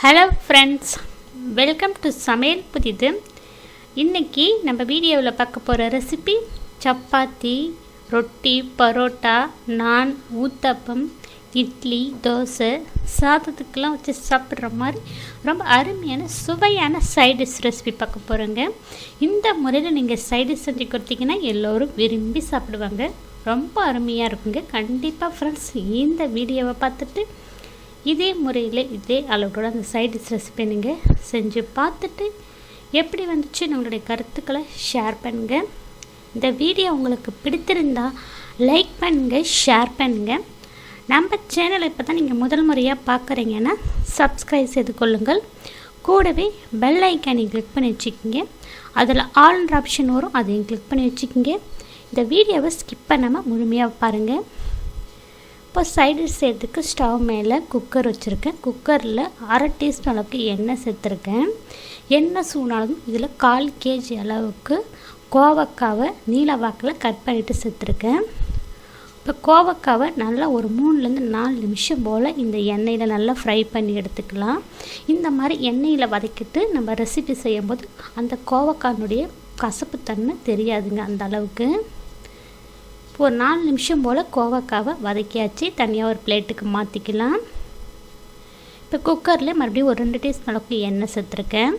Hello friends welcome to சமையல் புதிது இன்றைக்கி நம்ம வீடியோவில் பார்க்க போகிற ரெசிபி சப்பாத்தி ரொட்டி பரோட்டா நான் ஊத்தப்பம் இட்லி தோசை சாதத்துக்கெல்லாம் வச்சு சாப்பிட்ற மாதிரி ரொம்ப அருமையான சுவையான சைடிஷ் ரெசிபி பார்க்க போகிறோங்க இந்த முறையில் நீங்கள் சைடிஷ் செஞ்சு கொடுத்தீங்கன்னா எல்லோரும் விரும்பி சாப்பிடுவாங்க. ரொம்ப அருமையாக இருக்குங்க. கண்டிப்பாக ஃப்ரெண்ட்ஸ் இந்த வீடியோவை பார்த்துட்டு இதே முறையில் இதே அளவோட அந்த சைடிஷ் ரெசிபி நீங்கள் செஞ்சு பார்த்துட்டு எப்படி வந்துச்சு நம்மளுடைய கருத்துக்களை ஷேர் பண்ணுங்க. இந்த வீடியோ உங்களுக்கு பிடித்திருந்தா லைக் பண்ணுங்க ஷேர் பண்ணுங்க. நம்ம சேனலை இப்போ தான் நீங்கள் முதல் முறையாக பார்க்குறீங்கன்னா சப்ஸ்கிரைப் செய்து கொள்ளுங்கள். கூடவே பெல் ஐக்கானை கிளிக் பண்ணி வச்சுக்கோங்க. அதில் ஆல்ன்ற ஆப்ஷன் வரும் அதையும் கிளிக் பண்ணி வச்சுக்கோங்க. இந்த வீடியோவை ஸ்கிப் பண்ணாமல் முழுமையாக பாருங்கள் இப்போ சைடு செய்கிறதுக்கு ஸ்டவ் மேலே குக்கர் வச்சுருக்கேன். குக்கரில் அரை டீஸ்பூன் அளவுக்கு எண்ணெய் சேர்த்துருக்கேன். எண்ணெய் சூடானதும் இதில் கால் கேஜி அளவுக்கு கோவக்காவை நீல வாக்கில் கட் பண்ணிவிட்டு சேர்த்துருக்கேன். இப்போ கோவக்காவை நல்லா ஒரு மூணுலேருந்து நாலு நிமிஷம் போல் இந்த எண்ணெயில் நல்லா ஃப்ரை பண்ணி எடுத்துக்கலாம். இந்த மாதிரி எண்ணெயில் வதக்கிட்டு நம்ம ரெசிபி செய்யும்போது அந்த கோவக்காயினுடைய கசப்புத்தன்மை தெரியாதுங்க அந்த அளவுக்கு. ஒரு நாலு நிமிஷம் போல் கோவக்காவை வதக்கியாச்சு. தனியாக ஒரு பிளேட்டுக்கு மாற்றிக்கலாம் இப்போ குக்கரில் மறுபடியும் ஒரு ரெண்டு டீஸ்பூன் அளவுக்கு எண்ணெய் சேர்த்துருக்கேன்.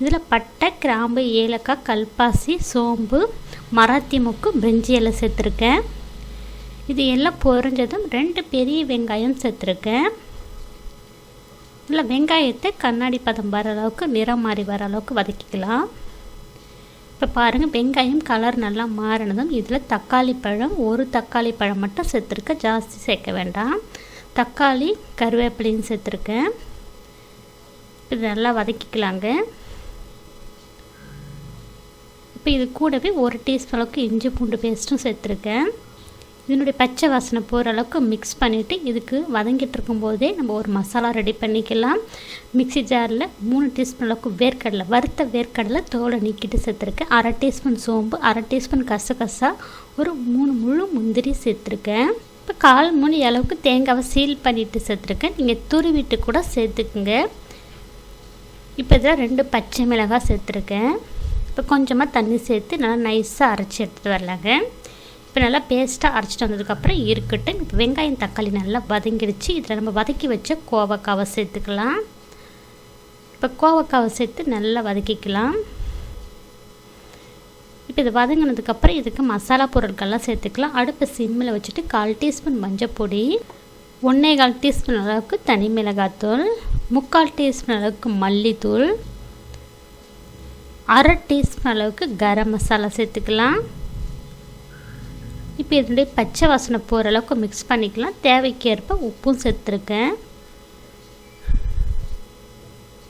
இதில் பட்டை கிராம்பு ஏலக்காய் கல்பாசி சோம்பு மராத்தி முக்கு பிரிஞ்சி எல்லாம் சேர்த்துருக்கேன். இது எல்லாம் பொரிஞ்சதும் ரெண்டு பெரிய வெங்காயம் சேர்த்துருக்கேன். இல்லை வெங்காயத்தை கண்ணாடி பதம் வர அளவுக்கு நிறம் மாறி வர அளவுக்கு வதக்கிக்கலாம். இப்போ பாருங்கள் வெங்காயம் கலர் நல்லா மாறினதும் இதில் தக்காளி பழம் ஒரு தக்காளி பழம் மட்டும் சேர்த்துருக்க ஜாஸ்தி சேர்க்க வேண்டாம். தக்காளி கருவேப்பிலையும் சேர்த்துருக்கேன். இது நல்லா வதக்கிக்கலாங்க. இப்போ இது கூடவே ஒரு டீஸ்பூன் அளவுக்கு இஞ்சி பூண்டு பேஸ்ட்டும் சேர்த்துருக்கேன். இதனுடைய பச்சை வாசனை போகிற அளவுக்கு மிக்ஸ் பண்ணிவிட்டு இதுக்கு வதங்கிட்டு இருக்கும்போதே நம்ம ஒரு மசாலா ரெடி பண்ணிக்கலாம். மிக்சி ஜாரில் மூணு டீஸ்பூன் அளவுக்கு வேர்க்கடலை வறுத்த வேர்க்கடலை தோலை நீக்கிட்டு சேர்த்துருக்கேன். அரை டீஸ்பூன் சோம்பு அரை டீஸ்பூன் கசகசா ஒரு மூணு முழு முந்திரி சேர்த்துருக்கேன். இப்போ கால் மூணு அளவுக்கு தேங்காவை சீல் பண்ணிவிட்டு சேர்த்துருக்கேன். நீங்கள் துருவிட்டு கூட சேர்த்துக்குங்க. இப்போ இதில் ரெண்டு பச்சை மிளகாய் சேர்த்துருக்கேன். இப்போ கொஞ்சமாக தண்ணி சேர்த்து நல்லா நைஸாக அரைச்சி எடுத்துகிட்டு வரலாங்க. இப்போ நல்லா பேஸ்ட்டாக அரைச்சிட்டு வந்ததுக்கப்புறம் இருக்கட்டும். இப்போ வெங்காயம் தக்காளி நல்லா வதங்கிடுச்சு இதில் நம்ம வதக்கி வச்ச கோவக்காவை சேர்த்துக்கலாம். இப்போ கோவக்காவை சேர்த்து நல்லா வதக்கிக்கலாம். இப்போ இது வதங்கினதுக்கப்புறம் இதுக்கு மசாலா பொருட்கள்லாம் சேர்த்துக்கலாம். அடுப்பை சிம்மில் வச்சுட்டு கால் டீஸ்பூன் மஞ்சள் பொடி ஒன்றே கால் டீஸ்பூன் அளவுக்கு தனி மிளகாத்தூள் முக்கால் டீஸ்பூன் அளவுக்கு மல்லித்தூள் அரை டீஸ்பூன் அளவுக்கு கரம் மசாலா சேர்த்துக்கலாம். இப்போ இதனுடைய பச்சை வாசனை போகிற அளவுக்கு மிக்ஸ் பண்ணிக்கலாம். தேவைக்கேற்ப உப்பும் சேர்த்துருக்கேன்.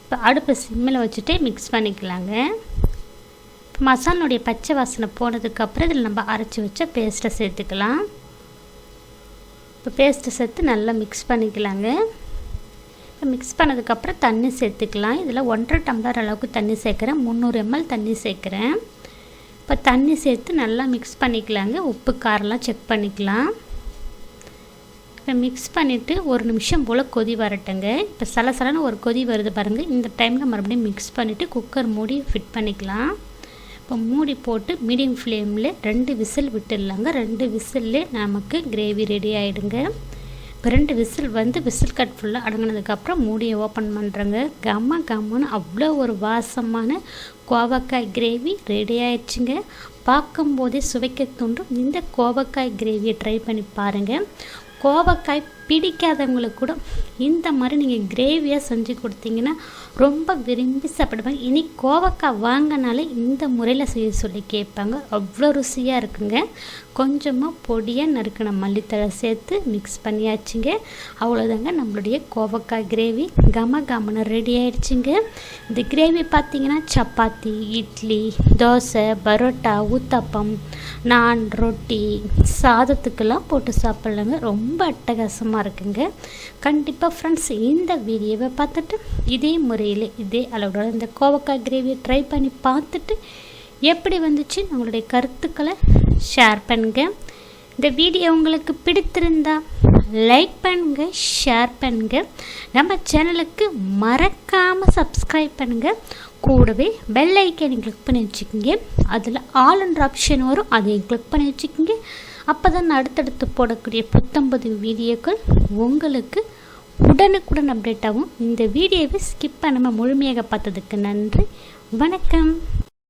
இப்போ அடுப்பை சிம்மில் வச்சுட்டு மிக்ஸ் பண்ணிக்கலாங்க. இப்போ மசாலனுடைய பச்சை வாசனை போனதுக்கப்புறம் இதில் நம்ம அரைச்சி வச்ச பேஸ்ட்டை சேர்த்துக்கலாம். இப்போ பேஸ்ட்டை சேர்த்து நல்லா மிக்ஸ் பண்ணிக்கலாங்க. இப்போ மிக்ஸ் பண்ணதுக்கப்புறம் தண்ணி சேர்த்துக்கலாம். இதில் ஒன்றரை டம்ளர் அளவுக்கு தண்ணி சேர்க்குறேன். முந்நூறு எம்எல் தண்ணி சேர்க்குறேன். இப்போ தண்ணி சேர்த்து நல்லா மிக்ஸ் பண்ணிக்கலாங்க. உப்பு காரெலாம் செக் பண்ணிக்கலாம். இப்போ மிக்ஸ் பண்ணிவிட்டு ஒரு நிமிஷம் போல் கொதி வரட்டுங்க. இப்போ சலசலன்னு ஒரு கொதி வருது பாருங்கள் இந்த டைமில் மறுபடியும் மிக்ஸ் பண்ணிவிட்டு குக்கர் மூடி ஃபிட் பண்ணிக்கலாம். இப்போ மூடி போட்டு மீடியம் ஃப்ளேமில் ரெண்டு விசில் விட்டுடலாங்க. ரெண்டு விசில்லே நமக்கு கிரேவி ரெடி ஆகிடுங்க இப்போ ரெண்டு விசில் வந்து விசில் கட் ஃபுல்லாக அடங்கினதுக்கப்புறம் மூடியை ஓப்பன் பண்ணுறேங்க கம்ம கம்மன்னு அவ்வளோ ஒரு வாசமான கோவக்காய் கிரேவி ரெடி ஆயிடுச்சுங்க. பார்க்கும்போதே சுவைக்க தோன்றும். இந்த கோவக்காய் கிரேவியை ட்ரை பண்ணி பாருங்கள் கோவக்காய் பிடிக்காதவங்களுக்கு கூட இந்த மாதிரி நீங்கள் கிரேவியாக செஞ்சு கொடுத்தீங்கன்னா ரொம்ப விரும்பி சாப்பிடுவாங்க இனி கோவக்காய் வாங்கினாலே இந்த முறையில் செய்ய சொல்லி கேட்பாங்க. அவ்வளோ ருசியாக இருக்குங்க. கொஞ்சமாக பொடியாக நறுக்கின மல்லித்தழை சேர்த்து மிக்ஸ் பண்ணியாச்சுங்க. அவ்வளோதாங்க நம்மளுடைய கோவக்காய் கிரேவி கம கமன ரெடி ஆயிடுச்சுங்க. இந்த கிரேவி பார்த்தீங்கன்னா சப்பாத்தி இட்லி தோசை பரோட்டா ஊத்தப்பம் நான் ரொட்டி சாதத்துக்கெல்லாம் போட்டு சாப்பிட்லாங்க. ரொம்ப அட்டகாசமாக இருக்குங்க. கண்டிப்பாக ஃப்ரெண்ட்ஸ் இந்த வீடியோவை பார்த்துட்டு இதே முறையில் இதே அளவோட இந்த கோவக்காய் கிரேவியை ட்ரை பண்ணி பார்த்துட்டு எப்படி வந்துச்சு உங்களுடைய கருத்துக்களை ஷேர் பண்ணுங்க. இந்த வீடியோ உங்களுக்கு பிடித்திருந்தா லைக் பண்ணுங்க ஷேர் பண்ணுங்கள் நம்ம சேனலுக்கு மறக்காமல் சப்ஸ்கிரைப் பண்ணுங்கள் கூடவே பெல் ஐக்கனை கிளிக் பண்ணி வச்சுக்கோங்க. அதில் ஆல்ன்ற ஆப்ஷன் வரும் அதையும் கிளிக் பண்ணி வச்சுக்கோங்க. அப்போ தான் அடுத்தடுத்து போடக்கூடிய புத்தம்பதிவு வீடியோக்கள் உங்களுக்கு உடனுக்குடன் அப்டேட் ஆகும். இந்த வீடியோவை ஸ்கிப் பண்ணாமல் முழுமையாக பார்த்ததுக்கு நன்றி. வணக்கம்.